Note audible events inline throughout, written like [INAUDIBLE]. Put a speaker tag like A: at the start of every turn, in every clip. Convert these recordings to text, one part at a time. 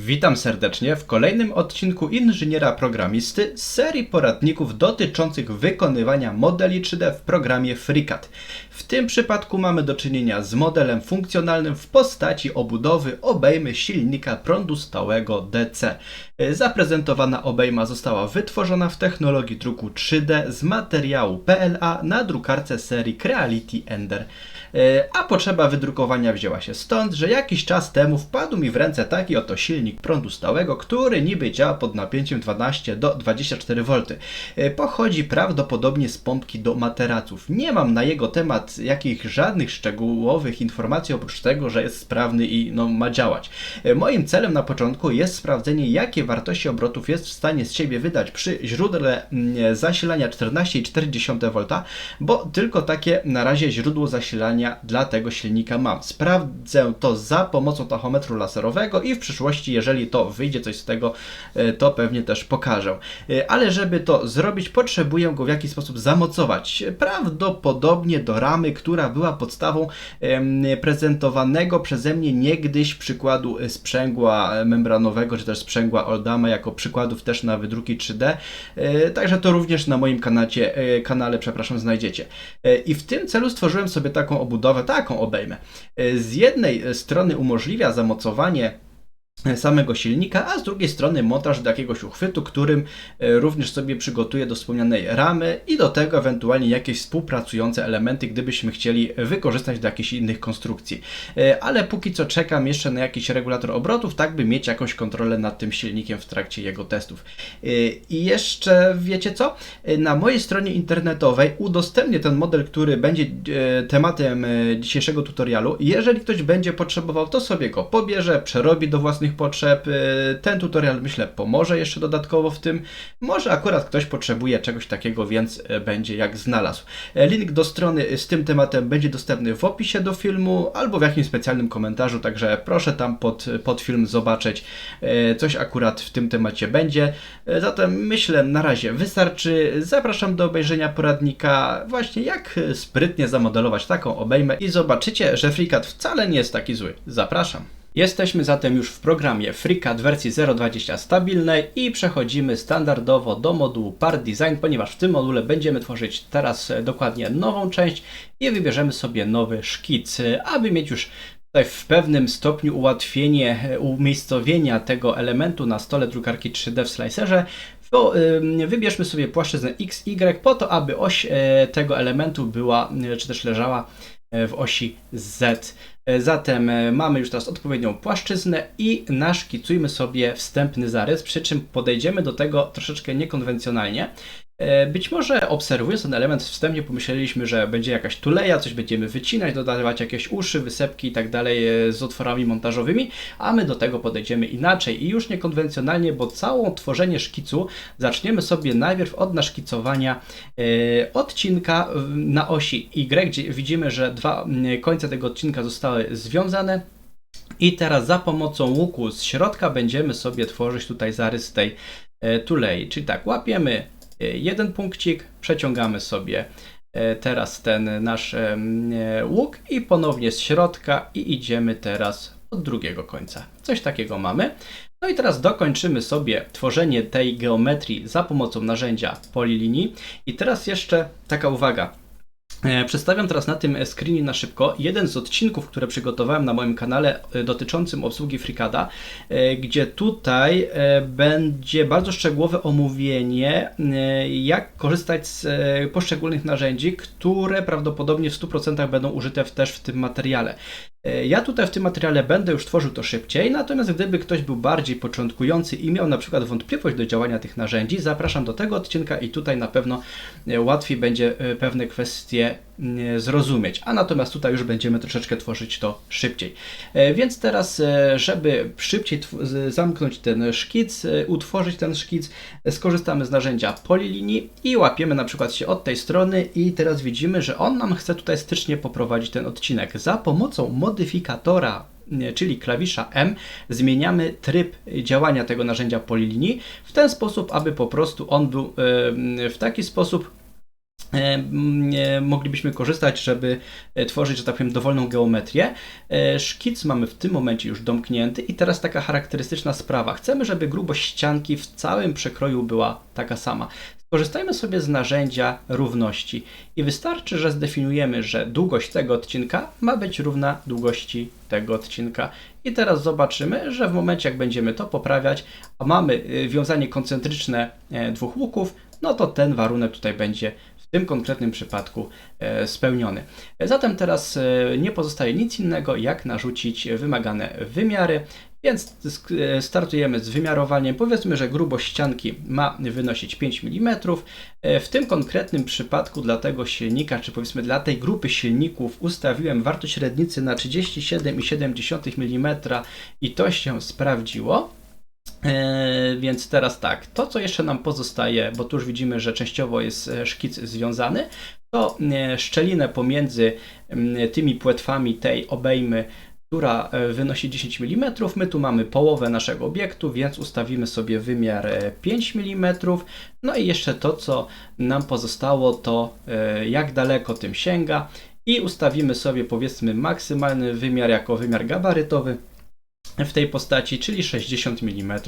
A: Witam serdecznie w kolejnym odcinku inżyniera programisty z serii poradników dotyczących wykonywania modeli 3D w programie FreeCAD. W tym przypadku mamy do czynienia z modelem funkcjonalnym w postaci obudowy obejmy silnika prądu stałego DC. Zaprezentowana obejma została wytworzona w technologii druku 3D z materiału PLA na drukarce serii Creality Ender. E, A potrzeba wydrukowania wzięła się stąd, że jakiś czas temu wpadł mi w ręce taki oto silnik prądu stałego, który niby działa pod napięciem 12 do 24 V. E, Pochodzi prawdopodobnie z pompki do materaców. Nie mam na jego temat jakich żadnych szczegółowych informacji oprócz tego, że jest sprawny i no, ma działać. E, Moim celem na początku jest sprawdzenie, jakie wartości obrotów jest w stanie z siebie wydać przy źródle mm, zasilania 14,4 V, bo tylko takie na razie źródło zasilania dla tego silnika mam. Sprawdzę to za pomocą tachometru laserowego i w przyszłości, jeżeli to wyjdzie coś z tego, e, to pewnie też pokażę. E, Ale żeby to zrobić, potrzebuję go w jakiś sposób zamocować. Prawdopodobnie do ramy, która była podstawą prezentowanego przeze mnie niegdyś przykładu e, sprzęgła membranowego, czy też sprzęgła Oldama, jako przykładów też na wydruki 3D. E, Także to również na moim kanacie, kanale, przepraszam, znajdziecie. I w tym celu stworzyłem sobie taką obudowę, taką obejmę. E, Z jednej strony umożliwia zamocowanie samego silnika, a z drugiej strony montaż do jakiegoś uchwytu, którym e, również sobie przygotuję do wspomnianej ramy i do tego ewentualnie jakieś współpracujące elementy, gdybyśmy chcieli wykorzystać do jakichś innych konstrukcji. E, Ale póki co czekam jeszcze na jakiś regulator obrotów, tak by mieć jakąś kontrolę nad tym silnikiem w trakcie jego testów. E, I jeszcze wiecie co? E, Na mojej stronie internetowej udostępnię ten model, który będzie e, tematem e, dzisiejszego tutorialu. Jeżeli ktoś będzie potrzebował, to sobie go pobierze, przerobi do własnych potrzeb. E, Ten tutorial myślę pomoże jeszcze dodatkowo w tym. Może akurat ktoś potrzebuje czegoś takiego, więc e, będzie jak znalazł. E, Link do strony z tym tematem będzie dostępny w opisie do filmu albo w jakimś specjalnym komentarzu, także proszę tam pod, pod film zobaczyć. E, Coś akurat w tym temacie będzie. Zatem myślę na razie wystarczy. Zapraszam do obejrzenia poradnika właśnie jak sprytnie zamodelować taką obejmę i zobaczycie, że FreeCAD wcale nie jest taki zły. Zapraszam. Jesteśmy zatem już w programie FreeCAD wersji 0.20 stabilnej i przechodzimy standardowo do modułu Part Design, ponieważ w tym module będziemy tworzyć teraz e, dokładnie nową część i wybierzemy sobie nowy szkic, e, aby mieć już tutaj w pewnym stopniu ułatwienie e, umiejscowienia tego elementu na stole drukarki 3D w slicerze, to wybierzmy sobie płaszczyznę XY po to, aby oś tego elementu była, czy też leżała w osi Z. E, Zatem e, mamy już teraz odpowiednią płaszczyznę i naszkicujmy sobie wstępny zarys, przy czym podejdziemy do tego troszeczkę niekonwencjonalnie. E, Być może obserwując ten element wstępnie pomyśleliśmy, że będzie jakaś tuleja, coś będziemy wycinać, dodawać jakieś uszy, wysepki i tak dalej e, z otworami montażowymi, a my do tego podejdziemy inaczej i już niekonwencjonalnie, bo całą tworzenie szkicu zaczniemy sobie najpierw od naszkicowania e, odcinka na osi Y, gdzie widzimy, że dwa końce tego odcinka zostały związane. I teraz za pomocą łuku z środka będziemy sobie tworzyć tutaj zarys tej tulei. Czyli tak, łapiemy jeden punkcik, przeciągamy sobie e, teraz ten nasz e, łuk i ponownie z środka i idziemy teraz od drugiego końca. Coś takiego mamy. No i teraz dokończymy sobie tworzenie tej geometrii za pomocą narzędzia polilinii. I teraz jeszcze taka uwaga. E, Przedstawiam teraz na tym screenie na szybko jeden z odcinków, które przygotowałem na moim kanale e, dotyczącym obsługi FreeCADa, e, gdzie tutaj będzie bardzo szczegółowe omówienie, jak korzystać z poszczególnych narzędzi, które prawdopodobnie w 100% będą użyte też w tym materiale. E, Ja tutaj w tym materiale będę już tworzył to szybciej, natomiast gdyby ktoś był bardziej początkujący i miał na przykład wątpliwość do działania tych narzędzi, zapraszam do tego odcinka i tutaj na pewno e, łatwiej będzie e, pewne kwestie zrozumieć. A natomiast tutaj już będziemy troszeczkę tworzyć to szybciej. Więc teraz, żeby szybciej zamknąć ten szkic, utworzyć ten szkic, skorzystamy z narzędzia polilinii i łapiemy na przykład się od tej strony i teraz widzimy, że on nam chce tutaj stycznie poprowadzić ten odcinek. Za pomocą modyfikatora nie, czyli klawisza M, zmieniamy tryb działania tego narzędzia polilinii w ten sposób, aby po prostu on był em, w taki sposób e, e, moglibyśmy korzystać, żeby e, tworzyć, że tak powiem, dowolną geometrię. E, Szkic mamy w tym momencie już domknięty i teraz taka charakterystyczna sprawa. Chcemy, żeby grubość ścianki w całym przekroju była taka sama. Skorzystajmy sobie z narzędzia równości i wystarczy, że zdefiniujemy, że długość tego odcinka ma być równa długości tego odcinka. I teraz zobaczymy, że w momencie jak będziemy to poprawiać, a mamy y, wiązanie koncentryczne e, dwóch łuków, no to ten warunek tutaj będzie w tym konkretnym przypadku e, spełniony. Zatem teraz e, nie pozostaje nic innego, jak narzucić wymagane wymiary. Więc e, startujemy z wymiarowaniem. Powiedzmy, że grubość ścianki ma wynosić 5 mm. E, W tym konkretnym przypadku dla tego silnika, czy powiedzmy dla tej grupy silników, ustawiłem wartość średnicy na 37,7 mm i to się sprawdziło. E, więc teraz tak, to co jeszcze nam pozostaje, bo tu już widzimy, że częściowo jest szkic związany, to szczelinę pomiędzy m, tymi płetwami tej obejmy, która e, wynosi 10 mm. My tu mamy połowę naszego obiektu, więc ustawimy sobie wymiar e, 5 mm. No i jeszcze to, co nam pozostało, to e, jak daleko tym sięga i ustawimy sobie powiedzmy maksymalny wymiar jako wymiar gabarytowy w tej postaci, czyli 60 mm.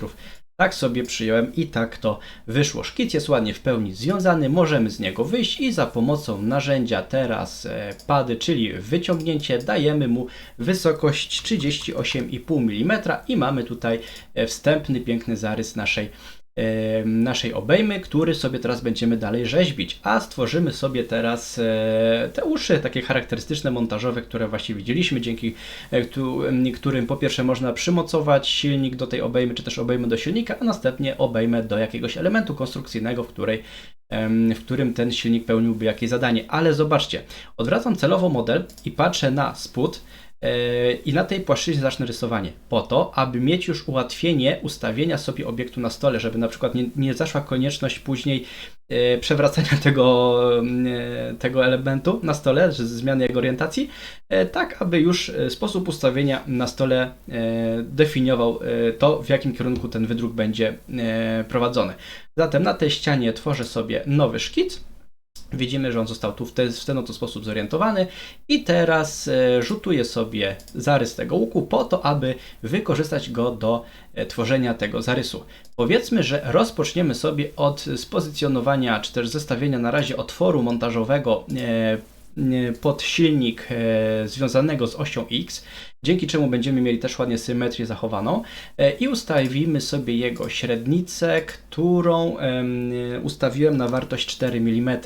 A: Tak sobie przyjąłem i tak to wyszło. Szkic jest ładnie w pełni związany, możemy z niego wyjść i za pomocą narzędzia teraz e, pady, czyli wyciągnięcie, dajemy mu wysokość 38,5 mm i mamy tutaj e, wstępny, piękny zarys naszej naszej obejmy, który sobie teraz będziemy dalej rzeźbić, a stworzymy sobie teraz e, te uszy, takie charakterystyczne montażowe, które właśnie widzieliśmy, dzięki e, którym po pierwsze można przymocować silnik do tej obejmy, czy też obejmę do silnika, a następnie obejmę do jakiegoś elementu konstrukcyjnego, w, której, w którym ten silnik pełniłby jakieś zadanie. Ale zobaczcie, odwracam celowo model i patrzę na spód, i na tej płaszczyźnie zacznę rysowanie. Po to, aby mieć już ułatwienie ustawienia sobie obiektu na stole, żeby na przykład nie, nie zaszła konieczność później e, przewracania [LAUGHS] tego, e, tego elementu na stole, zmiany jego orientacji, e, tak aby już e, sposób ustawienia na stole e, definiował e, to, w jakim kierunku ten wydruk będzie e, prowadzony. Zatem na tej ścianie tworzę sobie nowy szkic. Widzimy, że on został tu w, te, w ten oto sposób zorientowany i teraz e, rzutuję sobie zarys tego łuku po to, aby wykorzystać go do e, tworzenia tego zarysu. Powiedzmy, że rozpoczniemy sobie od spozycjonowania czy też zestawienia na razie otworu montażowego e, pod silnik związanego z osią X, dzięki czemu będziemy mieli też ładnie symetrię zachowaną e, i ustawimy sobie jego średnicę, którą em, ustawiłem na wartość 4 mm.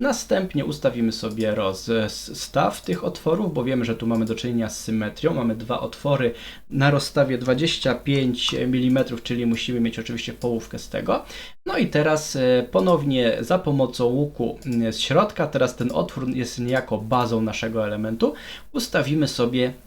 A: Następnie ustawimy sobie rozstaw tych otworów, bo wiemy, że tu mamy do czynienia z symetrią. Mamy dwa otwory na rozstawie 25 mm, czyli musimy mieć oczywiście połówkę z tego. No i teraz e, ponownie za pomocą łuku m, z środka, teraz ten otwór jest niejako bazą naszego elementu, ustawimy sobie e,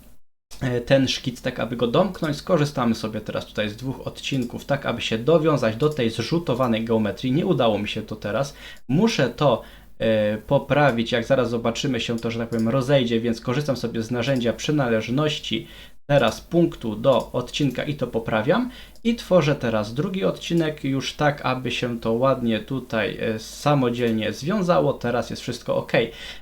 A: ten szkic, tak aby go domknąć. Skorzystamy sobie teraz tutaj z dwóch odcinków, tak aby się dowiązać do tej zrzutowanej geometrii. Nie udało mi się to teraz. Muszę to e, poprawić, jak zaraz zobaczymy się to, że tak powiem, rozejdzie, więc korzystam sobie z narzędzia przynależności teraz punktu do odcinka i to poprawiam i tworzę teraz drugi odcinek już tak, aby się to ładnie tutaj e, samodzielnie związało. Teraz jest wszystko ok.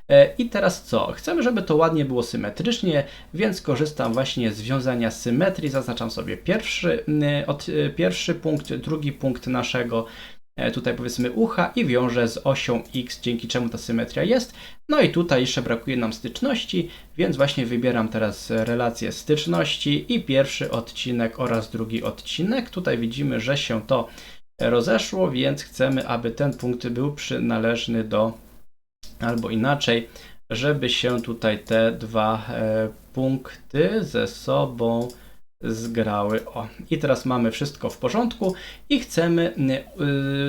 A: E, I teraz co? Chcemy, żeby to ładnie było symetrycznie, więc korzystam właśnie z wiązania symetrii. Zaznaczam sobie pierwszy, mm, od, e, pierwszy punkt, drugi punkt naszego e, tutaj powiedzmy ucha i wiążę z osią X, dzięki czemu ta symetria jest. No i tutaj jeszcze brakuje nam styczności, więc właśnie wybieram teraz relację styczności i pierwszy odcinek oraz drugi odcinek. Tutaj widzimy, że się to rozeszło, więc chcemy, aby ten punkt był przynależny do albo inaczej, żeby się tutaj te dwa e, punkty ze sobą zgrały. O, i teraz mamy wszystko w porządku i chcemy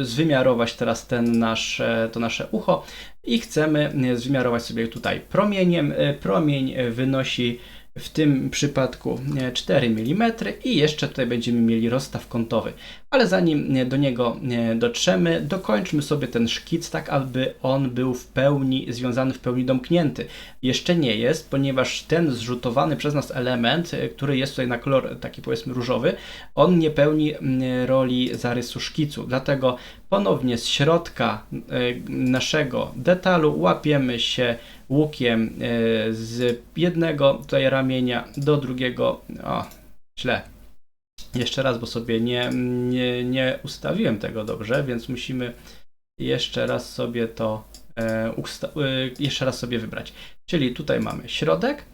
A: y, zwymiarować teraz ten nasz, to nasze ucho i chcemy y, zwymiarować sobie tutaj promieniem. Y, Promień wynosi w tym przypadku e, 4 mm i jeszcze tutaj będziemy mieli rozstaw kątowy. Ale zanim e, do niego e, dotrzemy, dokończmy sobie ten szkic tak, aby on był w pełni związany, w pełni domknięty. Jeszcze nie jest, ponieważ ten zrzutowany przez nas element, e, który jest tutaj na kolor taki powiedzmy różowy, on nie pełni roli zarysu szkicu. Dlatego ponownie z środka e, naszego detalu łapiemy się łukiem e, z jednego tutaj ramienia do drugiego. O, źle. Jeszcze raz, bo sobie nie, nie, nie ustawiłem tego dobrze, więc musimy jeszcze raz sobie to e, e, jeszcze raz sobie wybrać. Czyli tutaj mamy środek,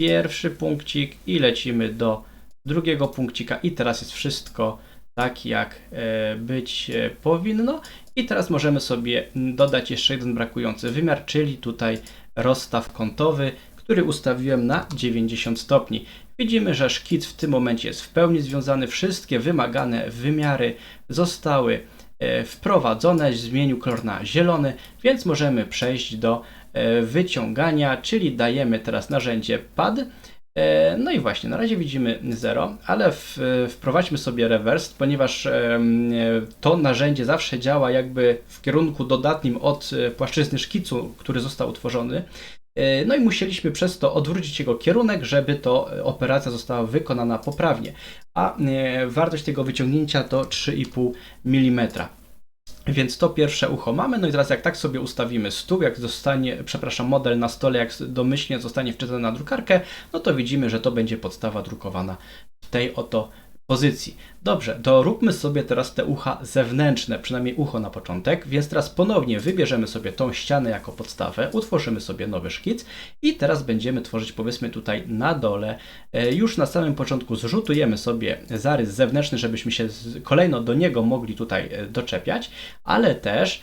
A: pierwszy punkcik i lecimy do drugiego punkcika i teraz jest wszystko tak jak e, być e, powinno. I teraz możemy sobie dodać jeszcze jeden brakujący wymiar, czyli tutaj rozstaw kątowy, który ustawiłem na 90 stopni. Widzimy, że szkic w tym momencie jest w pełni związany. Wszystkie wymagane wymiary zostały e, wprowadzone. Zmienił kolor na zielony, więc możemy przejść do wyciągania, czyli dajemy teraz narzędzie pad. E, No i właśnie, na razie widzimy 0, ale w, wprowadźmy sobie rewers, ponieważ e, to narzędzie zawsze działa jakby w kierunku dodatnim od e, płaszczyzny szkicu, który został utworzony. No i musieliśmy przez to odwrócić jego kierunek, żeby to operacja została wykonana poprawnie. A wartość tego wyciągnięcia to 3,5 mm. Więc to pierwsze ucho mamy. No i teraz jak tak sobie ustawimy stół, jak zostanie, przepraszam, model na stole, jak domyślnie zostanie wczytany na drukarkę, no to widzimy, że to będzie podstawa drukowana w tej oto pozycji. Dobrze, doróbmy sobie teraz te ucha zewnętrzne, przynajmniej ucho na początek, więc teraz ponownie wybierzemy sobie tą ścianę jako podstawę, utworzymy sobie nowy szkic i teraz będziemy tworzyć powiedzmy tutaj na dole, e, już na samym początku zrzutujemy sobie zarys zewnętrzny, żebyśmy się kolejno do niego mogli tutaj e, doczepiać, ale też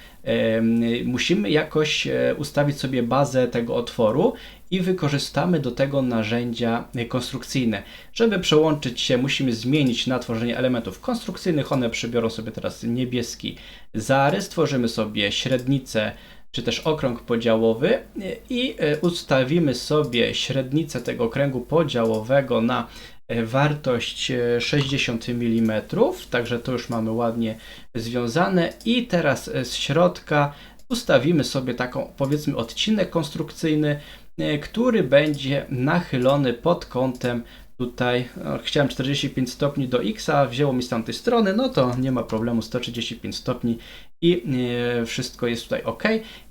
A: musimy jakoś e, ustawić sobie bazę tego otworu i wykorzystamy do tego narzędzia e, konstrukcyjne. Żeby przełączyć się, musimy zmienić na tworzenie elementów konstrukcyjnych. One przybiorą sobie teraz niebieski zarys. Tworzymy sobie średnicę czy też okrąg podziałowy e, i e, ustawimy sobie średnicę tego okręgu podziałowego na e, wartość e, 60 mm, także to już mamy ładnie związane i teraz e, z środka ustawimy sobie taką powiedzmy odcinek konstrukcyjny, e, który będzie nachylony pod kątem tutaj, no, chciałem 45 stopni do x, a wzięło mi z tamtej strony, no to nie ma problemu, 135 stopni i e, wszystko jest tutaj ok.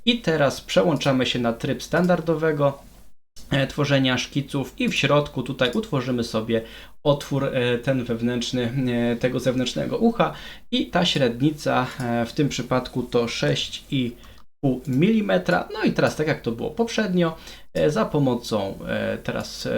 A: I teraz przełączamy się na tryb standardowego e, tworzenia szkiców i w środku tutaj utworzymy sobie otwór e, ten wewnętrzny e, tego zewnętrznego ucha i ta średnica e, w tym przypadku to 6,5 mm. No i teraz tak jak to było poprzednio, e, za pomocą e, teraz e,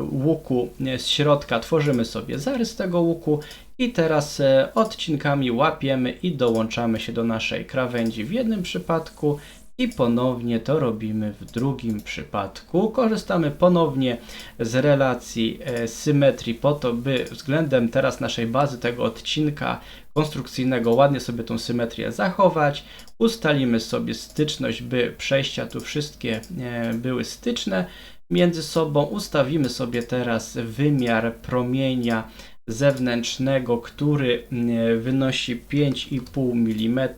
A: łuku z środka tworzymy sobie zarys tego łuku i teraz odcinkami łapiemy i dołączamy się do naszej krawędzi w jednym przypadku i ponownie to robimy w drugim przypadku. Korzystamy ponownie z relacji e, symetrii po to, by względem teraz naszej bazy tego odcinka konstrukcyjnego ładnie sobie tą symetrię zachować. Ustalimy sobie styczność, by przejścia tu wszystkie e, były styczne między sobą. Ustawimy sobie teraz wymiar promienia zewnętrznego, który e, wynosi 5,5 mm.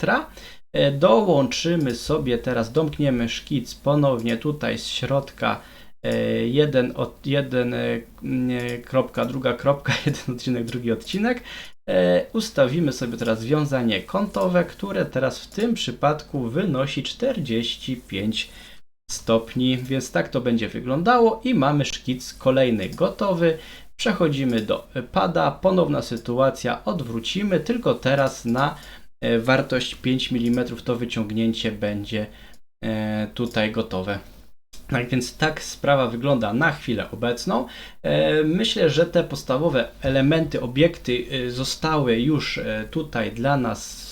A: E, Dołączymy sobie teraz, domkniemy szkic ponownie tutaj z środka e, jeden, od, jeden e, kropka, druga kropka, [LAUGHS] jeden odcinek, drugi odcinek. Ustawimy sobie teraz wiązanie kątowe, które teraz w tym przypadku wynosi 45 stopni, więc tak to będzie wyglądało i mamy szkic kolejny gotowy. Przechodzimy do pada, ponowna sytuacja, odwrócimy, tylko teraz na wartość 5 mm to wyciągnięcie będzie e, tutaj gotowe. Tak więc tak sprawa wygląda na chwilę obecną. E, Myślę, że te podstawowe elementy, obiekty e, zostały już e, tutaj dla nas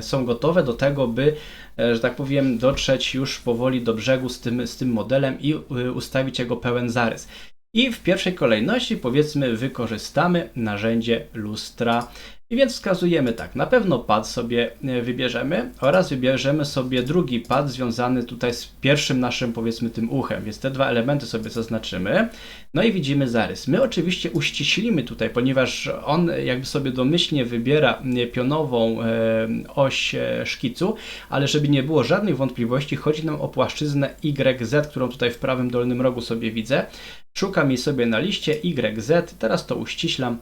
A: są gotowe do tego, by, e, że tak powiem, dotrzeć już powoli do brzegu z tym, z tym modelem i e, ustawić jego pełen zarys. I w pierwszej kolejności, powiedzmy, wykorzystamy narzędzie lustra. I więc wskazujemy tak, na pewno pad sobie e, wybierzemy oraz wybierzemy sobie drugi pad związany tutaj z pierwszym naszym powiedzmy tym uchem, więc te dwa elementy sobie zaznaczymy. No i widzimy zarys. My oczywiście uściślimy tutaj, ponieważ on jakby sobie domyślnie wybiera e, pionową e, oś szkicu, ale żeby nie było żadnych wątpliwości, chodzi nam o płaszczyznę YZ, którą tutaj w prawym dolnym rogu sobie widzę. Szukam jej sobie na liście YZ, teraz to uściślam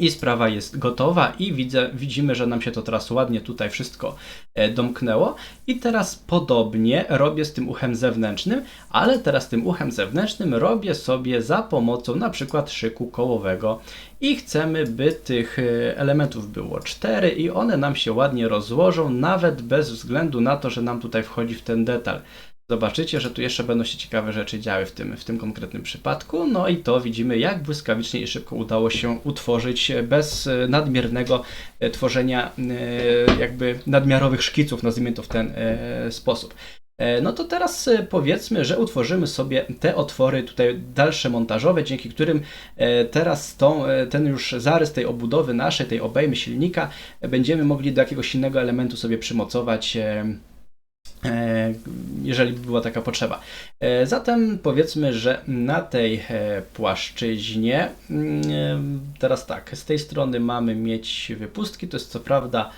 A: i sprawa jest gotowa i widzę, widzimy, że nam się to teraz ładnie tutaj wszystko e, domknęło. I teraz podobnie robię z tym uchem zewnętrznym, ale teraz tym uchem zewnętrznym robię sobie za pomocą na przykład szyku kołowego. I chcemy, by tych e, elementów było cztery i one nam się ładnie rozłożą, nawet bez względu na to, że nam tutaj wchodzi w ten detal zobaczycie, że tu jeszcze będą się ciekawe rzeczy działy w tym, w tym konkretnym przypadku. No i to widzimy, jak błyskawicznie i szybko udało się utworzyć bez e, nadmiernego e, tworzenia e, jakby nadmiarowych szkiców, nazwijmy to w ten sposób. No to teraz powiedzmy, że utworzymy sobie te otwory tutaj dalsze montażowe, dzięki którym teraz tą, ten już zarys tej obudowy naszej, tej obejmy silnika będziemy mogli do jakiegoś innego elementu sobie przymocować E, jeżeli by była taka potrzeba. E, zatem powiedzmy, że na tej e, płaszczyźnie, mm, teraz tak, z tej strony mamy mieć wypustki, to jest co prawda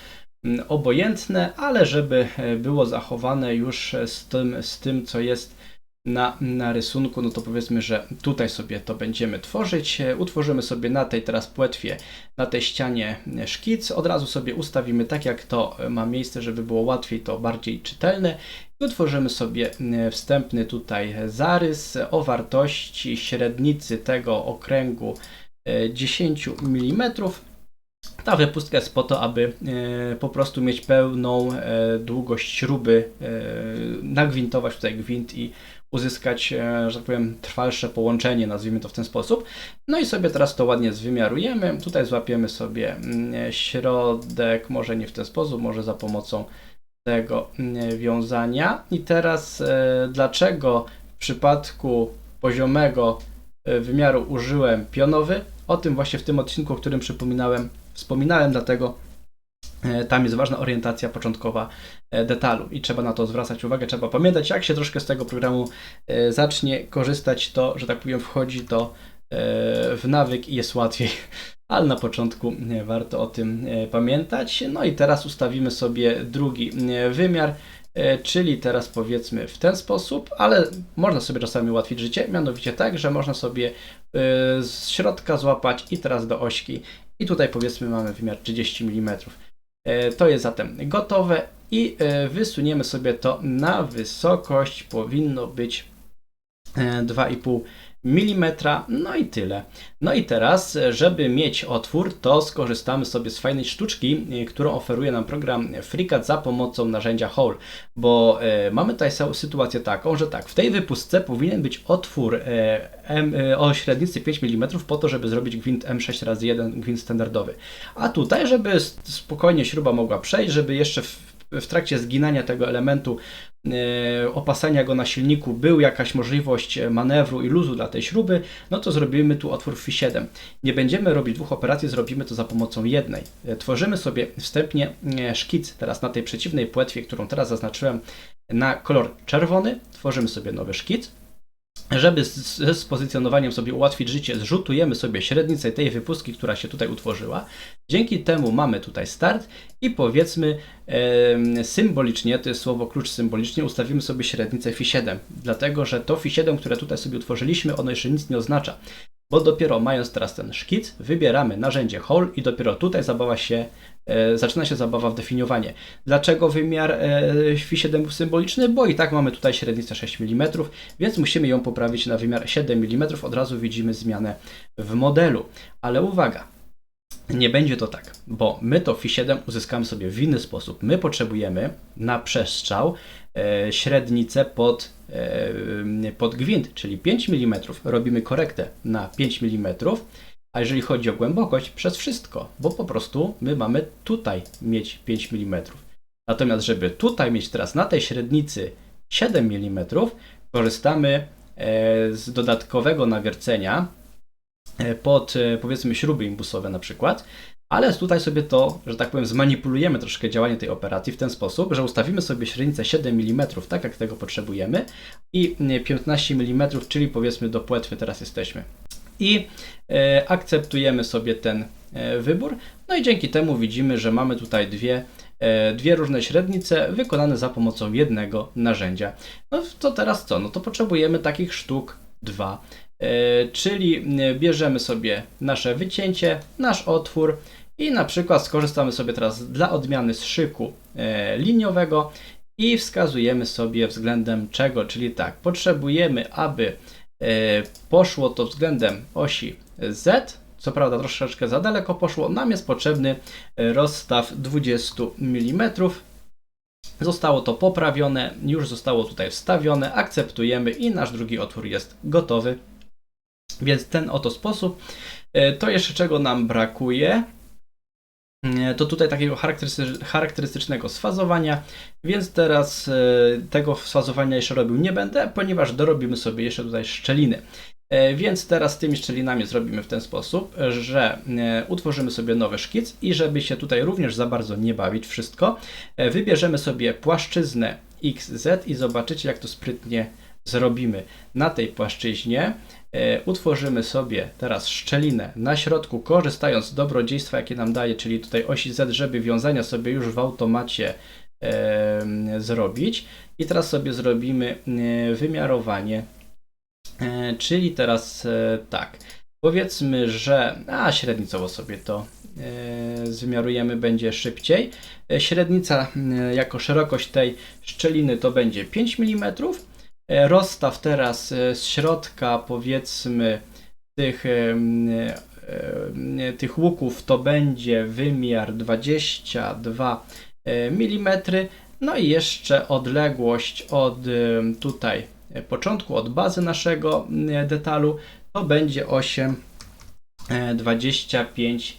A: mm, obojętne, ale żeby było zachowane już z tym, z tym co jest na, na rysunku, no to powiedzmy, że tutaj sobie to będziemy tworzyć. Utworzymy sobie na tej teraz płetwie, na tej ścianie szkic. Od razu sobie ustawimy tak, jak to ma miejsce, żeby było łatwiej to bardziej czytelne. I utworzymy sobie wstępny tutaj zarys o wartości średnicy tego okręgu 10 e, mm. Ta wypustka jest po to, aby e, po prostu mieć pełną e, długość śruby, nagwintować tutaj gwint i uzyskać, e, że tak powiem, trwalsze połączenie, nazwijmy to w ten sposób. No i sobie teraz to ładnie zwymiarujemy. Tutaj złapiemy sobie mm, środek, może nie w ten sposób, może za pomocą tego mm, wiązania. I teraz e, dlaczego w przypadku poziomego e, wymiaru użyłem pionowy? O tym właśnie w tym odcinku, o którym przypominałem, wspominałem, dlatego tam jest ważna orientacja początkowa e, detalu i trzeba na to zwracać uwagę, trzeba pamiętać, jak się troszkę z tego programu e, zacznie korzystać, to, że tak powiem, wchodzi to w nawyk i jest łatwiej, [LAUGHS] ale na początku warto o tym pamiętać. No i teraz ustawimy sobie drugi wymiar, czyli teraz powiedzmy w ten sposób, ale można sobie czasami ułatwić życie, mianowicie tak, że można sobie z środka złapać i teraz do ośki i tutaj powiedzmy mamy wymiar 30 mm. E, to jest zatem gotowe i e, wysuniemy sobie to na wysokość, powinno być 2,5 e, mm, no i tyle. No i teraz, żeby mieć otwór, to skorzystamy sobie z fajnej sztuczki, którą oferuje nam program FreeCAD za pomocą narzędzia Hole, bo e, mamy tutaj sytuację taką, że tak, w tej wypustce powinien być otwór e, M, e, o średnicy 5 mm po to, żeby zrobić gwint M6 razy 1 gwint standardowy. A tutaj, żeby spokojnie śruba mogła przejść, żeby jeszcze w w trakcie zginania tego elementu, e, opasania go na silniku, był jakaś możliwość manewru i luzu dla tej śruby, no to zrobimy tu otwór w FI7. Nie będziemy robić dwóch operacji, zrobimy to za pomocą jednej. E, tworzymy sobie wstępnie e, szkic teraz na tej przeciwnej płetwie, którą teraz zaznaczyłem na kolor czerwony. Tworzymy sobie nowy szkic. Żeby z, z pozycjonowaniem sobie ułatwić życie, zrzutujemy sobie średnicę tej wypustki, która się tutaj utworzyła. Dzięki temu mamy tutaj start i powiedzmy e, symbolicznie, to jest słowo klucz symbolicznie, ustawimy sobie średnicę Fi7, dlatego że to Fi7, które tutaj sobie utworzyliśmy, ono jeszcze nic nie oznacza. Bo dopiero mając teraz ten szkic, wybieramy narzędzie Hole i dopiero tutaj zabawa się zaczyna się zabawa w definiowanie. Dlaczego wymiar e, Fi7 był symboliczny? Bo i tak mamy tutaj średnicę 6 mm, więc musimy ją poprawić na wymiar 7 mm. Od razu widzimy zmianę w modelu. Ale uwaga, nie będzie to tak, bo my to Fi7 uzyskamy sobie w inny sposób. My potrzebujemy na przestrzał e, średnicę pod, e, pod gwint, czyli 5 mm. Robimy korektę na 5 mm a jeżeli chodzi o głębokość, przez wszystko, bo po prostu my mamy tutaj mieć 5 mm. Natomiast, żeby tutaj mieć teraz na tej średnicy 7 mm, korzystamy e, z dodatkowego nawiercenia e, pod e, powiedzmy śruby imbusowe na przykład. Ale tutaj sobie to, że tak powiem, zmanipulujemy troszkę działanie tej operacji w ten sposób, że ustawimy sobie średnicę 7 mm, tak jak tego potrzebujemy, i 15 mm, czyli powiedzmy do płetwy teraz jesteśmy. I e, akceptujemy sobie ten e, wybór. No i dzięki temu widzimy, że mamy tutaj dwie, e, dwie różne średnice wykonane za pomocą jednego narzędzia. No to teraz co? No to potrzebujemy takich sztuk dwa. Czyli bierzemy sobie nasze wycięcie, nasz otwór i na przykład skorzystamy sobie teraz dla odmiany z szyku liniowego i wskazujemy sobie względem czego, czyli tak, potrzebujemy, aby poszło to względem osi Z, co prawda troszeczkę za daleko poszło, nam jest potrzebny rozstaw 20 mm. Zostało to poprawione, już zostało tutaj wstawione, akceptujemy i nasz drugi otwór jest gotowy. Więc ten oto sposób. E, to jeszcze czego nam brakuje, e, to tutaj takiego charakterystycznego sfazowania, więc teraz e, tego sfazowania jeszcze robił nie będę, ponieważ dorobimy sobie jeszcze tutaj szczeliny. Więc teraz tymi szczelinami zrobimy w ten sposób, że utworzymy sobie nowy szkic i żeby się tutaj również za bardzo nie bawić wszystko, wybierzemy sobie płaszczyznę XZ i zobaczycie jak to sprytnie zrobimy. Na tej płaszczyźnie E, utworzymy sobie teraz szczelinę na środku, korzystając z dobrodziejstwa, jakie nam daje, czyli tutaj osi Z, żeby wiązania sobie już w automacie e, zrobić. I teraz sobie zrobimy e, wymiarowanie, e, czyli teraz e, tak, powiedzmy, że a średnicowo sobie to e, zwymiarujemy, będzie szybciej. Średnica jako szerokość tej szczeliny to będzie 5 mm, E, rozstaw teraz e, z środka powiedzmy tych, e, tych łuków to będzie wymiar 22 mm. No i jeszcze odległość od tutaj początku, od bazy naszego detalu to będzie 8 25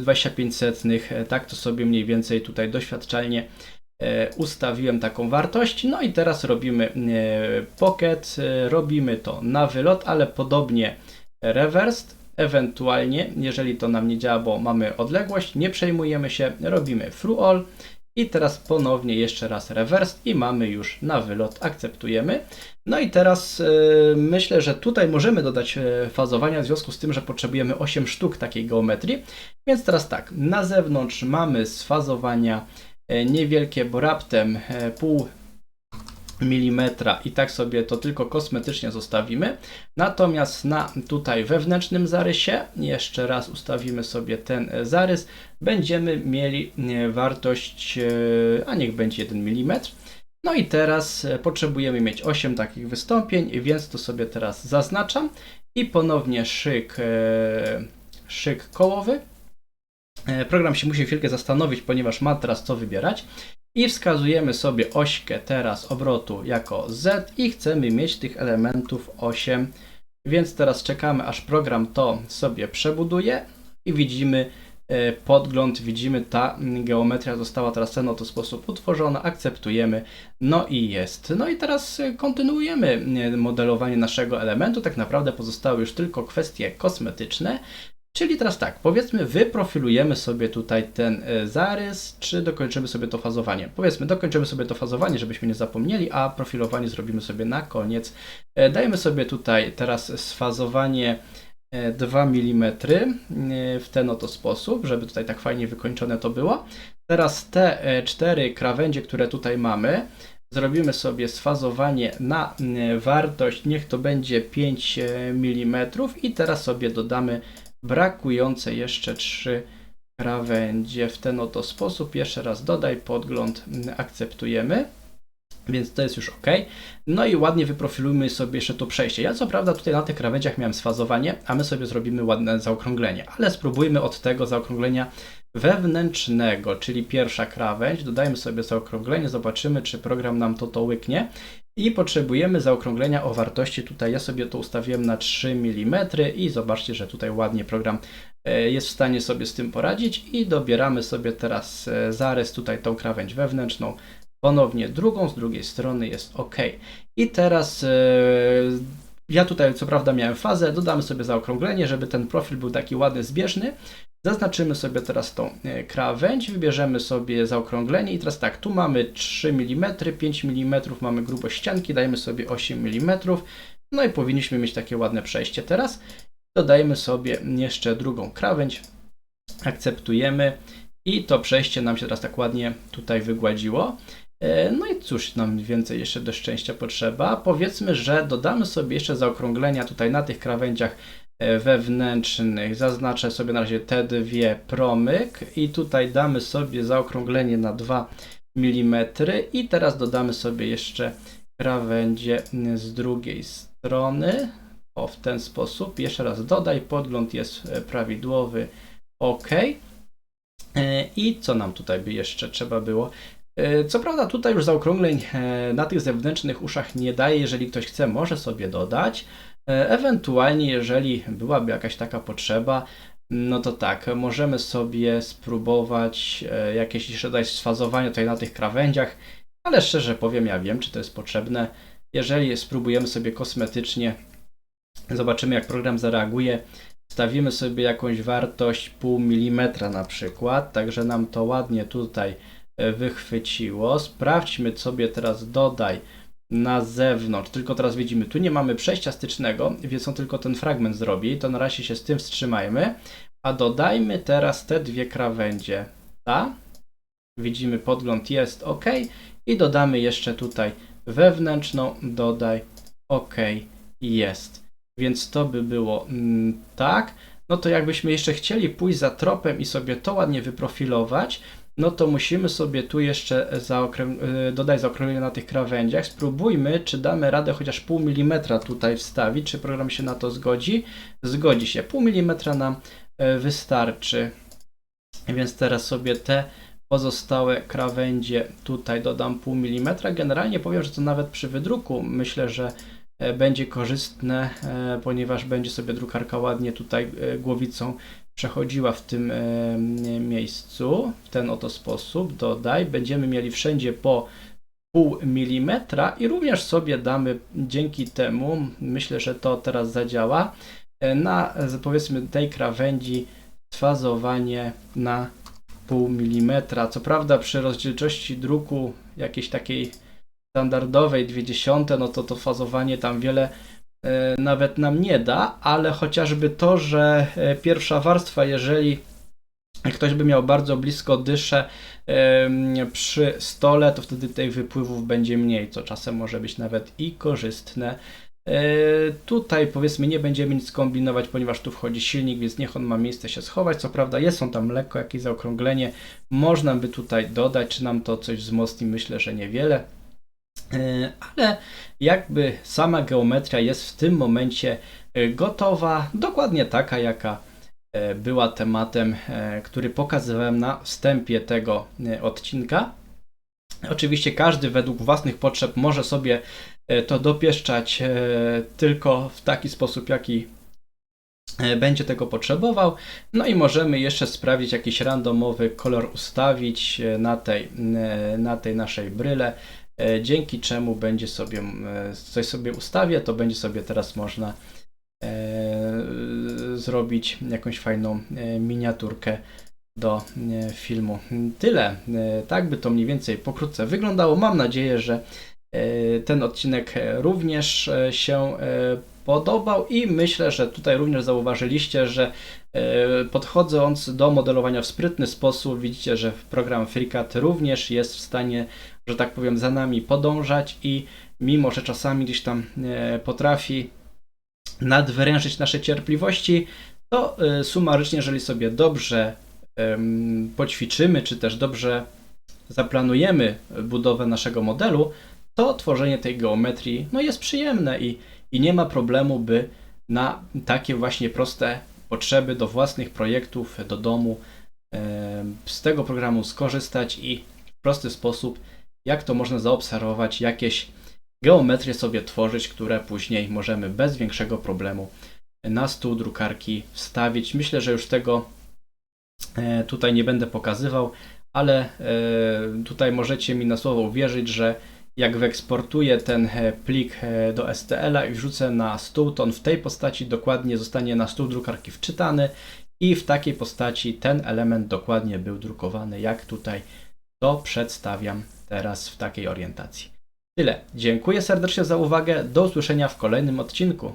A: 25 setnych, tak to sobie mniej więcej tutaj doświadczalnie E, ustawiłem taką wartość. No i teraz robimy e, pocket, e, robimy to na wylot, ale podobnie reversed. Ewentualnie, jeżeli to nam nie działa, bo mamy odległość, nie przejmujemy się, robimy through all i teraz ponownie jeszcze raz reverse i mamy już na wylot, akceptujemy. No i teraz myślę, że tutaj możemy dodać fazowania w związku z tym, że potrzebujemy 8 sztuk takiej geometrii. Więc teraz tak, na zewnątrz mamy sfazowania E, niewielkie, bo raptem e, pół milimetra i tak sobie to tylko kosmetycznie zostawimy. Natomiast na tutaj wewnętrznym zarysie, jeszcze raz ustawimy sobie ten e, zarys, będziemy mieli wartość, a niech będzie 1 mm. No i teraz potrzebujemy mieć 8 takich wystąpień, więc to sobie teraz zaznaczam i ponownie szyk, szyk kołowy. E, program się musi chwilkę zastanowić, ponieważ ma teraz co wybierać. I wskazujemy sobie ośkę teraz obrotu jako Z i chcemy mieć tych elementów 8. Więc teraz czekamy aż program to sobie przebuduje i widzimy e, podgląd, widzimy ta geometria została teraz w ten oto sposób utworzona, akceptujemy, no i jest. No i teraz kontynuujemy e, modelowanie naszego elementu, tak naprawdę pozostały już tylko kwestie kosmetyczne, Czyli teraz tak, powiedzmy, wyprofilujemy sobie tutaj ten e, zarys, czy dokończymy sobie to fazowanie. Powiedzmy, dokończymy sobie to fazowanie, żebyśmy nie zapomnieli, a profilowanie zrobimy sobie na koniec. E, dajmy sobie tutaj teraz sfazowanie 2 e, mm w ten oto sposób, żeby tutaj tak fajnie wykończone to było. Teraz te cztery krawędzie, które tutaj mamy, zrobimy sobie sfazowanie na wartość, niech to będzie 5 mm i teraz sobie dodamy brakujące jeszcze trzy krawędzie w ten oto sposób. Jeszcze raz dodaj podgląd, mm, akceptujemy. Więc to jest już ok. No i ładnie wyprofilujmy sobie jeszcze to przejście. Ja co prawda tutaj na tych krawędziach miałem sfazowanie, a my sobie zrobimy ładne zaokrąglenie. Ale spróbujmy od tego zaokrąglenia wewnętrznego, czyli pierwsza krawędź. Dodajmy sobie zaokrąglenie, zobaczymy czy program nam to to łyknie. I potrzebujemy zaokrąglenia o wartości, tutaj ja sobie to ustawiłem na 3 mm i zobaczcie, że tutaj ładnie program e, jest w stanie sobie z tym poradzić i dobieramy sobie teraz e, zarys, tutaj tą krawędź wewnętrzną, ponownie drugą, z drugiej strony jest OK. I teraz e, ja tutaj co prawda miałem fazę, dodamy sobie zaokrąglenie, żeby ten profil był taki ładny, zbieżny. Zaznaczymy sobie teraz tą e, krawędź, wybierzemy sobie zaokrąglenie i teraz tak, tu mamy 3 mm, 5 mm mamy grubość ścianki, dajemy sobie 8 mm, no i powinniśmy mieć takie ładne przejście teraz. Dodajmy sobie jeszcze drugą krawędź, akceptujemy i to przejście nam się teraz tak ładnie tutaj wygładziło. E, No i cóż nam więcej jeszcze do szczęścia potrzeba? Powiedzmy, że dodamy sobie jeszcze zaokrąglenia tutaj na tych krawędziach wewnętrznych. Zaznaczę sobie na razie te dwie promyk i tutaj damy sobie zaokrąglenie na 2 mm i teraz dodamy sobie jeszcze krawędzie z drugiej strony. O, w ten sposób. Jeszcze raz dodaj, podgląd jest e, prawidłowy. OK. E, I co nam tutaj by jeszcze trzeba było? E, Co prawda tutaj już zaokrągleń e, na tych zewnętrznych uszach nie daje, jeżeli ktoś chce, może sobie dodać. E, Ewentualnie, jeżeli byłaby jakaś taka potrzeba, no to tak, możemy sobie spróbować e, jakieś jeszcze dać sfazowanie tutaj na tych krawędziach, ale szczerze powiem, ja wiem, czy to jest potrzebne. Jeżeli spróbujemy sobie kosmetycznie, zobaczymy jak program zareaguje, stawimy sobie jakąś wartość pół milimetra na przykład, także nam to ładnie tutaj e, wychwyciło. Sprawdźmy sobie teraz dodaj na zewnątrz, tylko teraz widzimy, tu nie mamy przejścia stycznego, więc on tylko ten fragment zrobi, to na razie się z tym wstrzymajmy, a dodajmy teraz te dwie krawędzie, ta, widzimy podgląd jest ok. I dodamy jeszcze tutaj wewnętrzną, dodaj ok jest, więc to by było mm, tak, no to jakbyśmy jeszcze chcieli pójść za tropem i sobie to ładnie wyprofilować, no to musimy sobie tu jeszcze zaokrę... y, dodać zaokrąglenie na tych krawędziach. Spróbujmy, czy damy radę chociaż pół milimetra tutaj wstawić, czy program się na to zgodzi. Zgodzi się, pół milimetra nam y, wystarczy. Więc teraz sobie te pozostałe krawędzie tutaj dodam pół milimetra. Generalnie powiem, że to nawet przy wydruku myślę, że e, będzie korzystne, ponieważ będzie sobie drukarka ładnie tutaj głowicą przechodziła w tym e, miejscu, w ten oto sposób, dodaj, będziemy mieli wszędzie po pół milimetra i również sobie damy dzięki temu, myślę, że to teraz zadziała, e, na powiedzmy tej krawędzi fazowanie na pół milimetra. Co prawda przy rozdzielczości druku jakiejś takiej standardowej 20, no to to fazowanie tam wiele nawet nam nie da, ale chociażby to, że e, pierwsza warstwa, jeżeli ktoś by miał bardzo blisko dyszę przy stole, to wtedy tych wypływów będzie mniej, co czasem może być nawet i korzystne. E, Tutaj powiedzmy nie będziemy nic kombinować, ponieważ tu wchodzi silnik, więc niech on ma miejsce się schować. Co prawda jest on tam lekko jakieś zaokrąglenie, można by tutaj dodać, czy nam to coś wzmocni, myślę, że niewiele. E, Ale jakby sama geometria jest w tym momencie e, gotowa, dokładnie taka, jaka e, była tematem, który pokazywałem na wstępie tego odcinka. Oczywiście każdy według własnych potrzeb może sobie to dopieszczać tylko w taki sposób, jaki będzie tego potrzebował. No i możemy jeszcze sprawdzić jakiś randomowy kolor ustawić na tej, na tej naszej bryle, dzięki czemu będzie sobie e, coś sobie ustawię, to będzie sobie teraz można e, zrobić jakąś fajną e, miniaturkę do e, filmu. Tyle. E, Tak by to mniej więcej pokrótce wyglądało. Mam nadzieję, że e, ten odcinek e, również e, się e, podobał i myślę, że tutaj również zauważyliście, że e, podchodząc do modelowania w sprytny sposób, widzicie, że program FreeCAD również jest w stanie, że tak powiem, za nami podążać i mimo, że czasami gdzieś tam e, potrafi nadwyrężyć nasze cierpliwości, to e, sumarycznie, jeżeli sobie dobrze poćwiczymy, czy też dobrze zaplanujemy budowę naszego modelu, to tworzenie tej geometrii no jest przyjemne i, i nie ma problemu, by na takie właśnie proste potrzeby do własnych projektów, do domu z tego programu skorzystać i w prosty sposób, jak to można zaobserwować, jakieś geometrie sobie tworzyć, które później możemy bez większego problemu na stół drukarki wstawić. Myślę, że już tego e, tutaj nie będę pokazywał, ale e, tutaj możecie mi na słowo uwierzyć, że jak wyeksportuję ten e, plik do STL-a i wrzucę na stół, to on w tej postaci dokładnie zostanie na stół drukarki wczytany i w takiej postaci ten element dokładnie był drukowany, jak tutaj to przedstawiam teraz w takiej orientacji. Tyle. Dziękuję serdecznie za uwagę. Do usłyszenia w kolejnym odcinku.